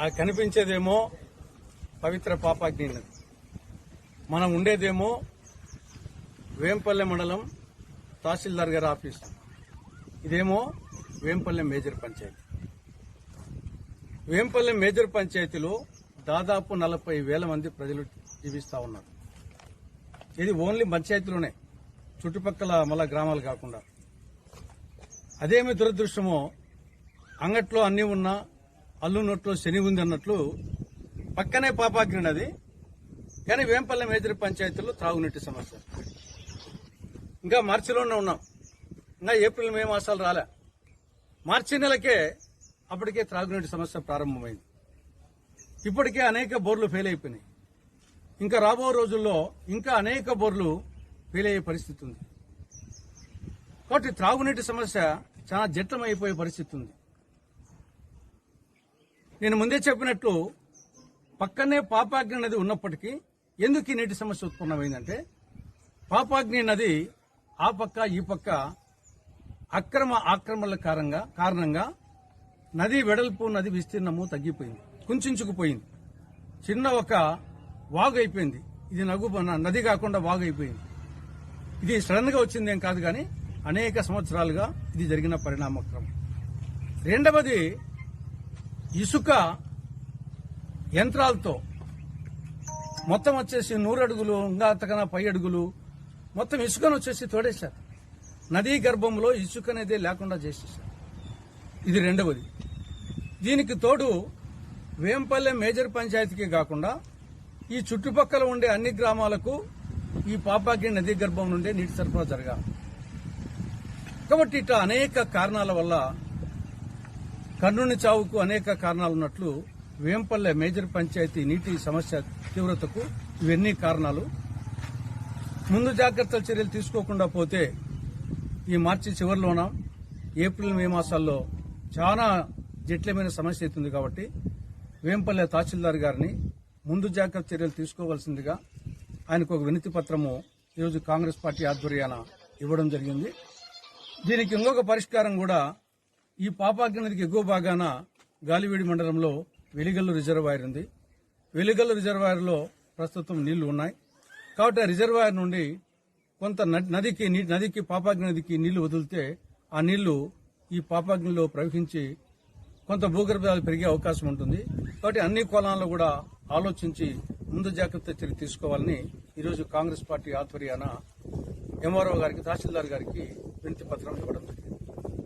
ఆ కనిపించేదేమో పవిత్ర పాపాగ్ని నది మనం ఉండేదేమో వేంపల్లె మండలం తహసీల్దార్ గారి ఆఫీస్. ఇదేమో వేంపల్లె మేజర్ పంచాయతీ. వేంపల్లె మేజర్ పంచాయతీలో దాదాపు నలభై వేల మంది ప్రజలు జీవిస్తూ ఉన్నారు. ఇది ఓన్లీ పంచాయతీలోనే చుట్టుపక్కల మళ్ళా గ్రామాలు కాకుండా. అదేమి దురదృష్టమో అంగట్లో అన్నీ ఉన్నా అల్లు నోట్లో శని ఉంది అన్నట్లు పక్కనే పాపాగ్ని నది కానీ వేంపల్లె మేజరి పంచాయతీలో త్రాగునీటి సమస్య. ఇంకా మార్చిలోనే ఉన్నాం. ఇంకా ఏప్రిల్ మే మాసాలు రాలే. మార్చి నెలకే అప్పటికే త్రాగునీటి సమస్య ప్రారంభమైంది. ఇప్పటికే అనేక బోర్లు ఫెయిల్ అయిపోయినాయి. ఇంకా రాబో రోజుల్లో ఇంకా అనేక బోర్లు ఫెయిల్ అయ్యే పరిస్థితి ఉంది. కాబట్టి త్రాగునీటి సమస్య చాలా జట్టమైపోయే పరిస్థితి ఉంది. నేను ముందే చెప్పినట్లు పక్కనే పాపాగ్ని నది ఉన్నప్పటికీ ఎందుకు ఈ నీటి సమస్య ఉత్పన్నమైందంటే పాపాగ్ని నది ఆ పక్క ఈ పక్క అక్రమ ఆక్రమణల కారణంగా కారణంగా నది వెడల్పు నది విస్తీర్ణము తగ్గిపోయింది కుంచుకుపోయింది. చిన్న ఒక వాగు అయిపోయింది. ఇది నగు నది కాకుండా వాగు అయిపోయింది. ఇది సడన్గా వచ్చిందేం కాదు కానీ అనేక సంవత్సరాలుగా ఇది జరిగిన పరిణామక్రమం. రెండవది ఇసుక యంత్రాలతో మొత్తం వచ్చేసి నూరు అడుగులు ఇంకా అంతకన్నా పై అడుగులు మొత్తం ఇసుకను వచ్చేసి తోడేశారు. నదీ గర్భంలో ఇసుక అనేది లేకుండా చేసేసారు ఇది రెండవది. దీనికి తోడు వేంపల్లె మేజర్ పంచాయతీకి కాకుండా ఈ చుట్టుపక్కల ఉండే అన్ని గ్రామాలకు ఈ పాపాకి నదీ గర్భం నుండే నీటి సరఫరా జరగాలి. కాబట్టి ఇట్లా అనేక కారణాల వల్ల కర్నూని చావుకు అనేక కారణాలు ఉన్నట్లు వేంపల్లె మేజర్ పంచాయతీ నీటి సమస్య తీవ్రతకు ఇవన్నీ కారణాలు. ముందు జాగ్రత్తల చర్యలు తీసుకోకుండా పోతే ఈ మార్చి చివరిలోన ఏప్రిల్ మే మాసాల్లో చాలా జటిలమైన సమస్య అవుతుంది కాబట్టి వేంపల్లె తహసీల్దార్ గారిని ముందు జాగ్రత్త చర్యలు తీసుకోవాల్సిందిగా ఆయనకు ఒక వినతి పత్రము ఈరోజు కాంగ్రెస్ పార్టీ ఆధ్వర్యాన ఇవ్వడం జరిగింది. దీనికి ఇంకొక పరిష్కారం కూడా ఈ పాపాగ్ని నదికి ఎగువ భాగాన గాలివీడి మండలంలో వెలిగల్లు రిజర్వాయర్ ఉంది. వెలిగల్లు రిజర్వాయర్లో ప్రస్తుతం నీళ్ళు ఉన్నాయి. కాబట్టి ఆ రిజర్వాయర్ నుండి కొంత నదికి నీ- నదికి పాపాగ్ని నదికి నీళ్ళు వదిలితే ఆ నీళ్ళు ఈ పాపాగ్నిలో ప్రవహించి కొంత భూగర్భాలు పెరిగే అవకాశం ఉంటుంది. కాబట్టి అన్ని కోణాల్లో కూడా ఆలోచించి ముందు జాగ్రత్త చర్య తీసుకోవాలని ఈరోజు కాంగ్రెస్ పార్టీ ఆధ్వర్యాన ఎంఆర్ఓ గారికి తహసీల్దార్ గారికి వినతి పత్రం ఇవ్వడం జరిగింది.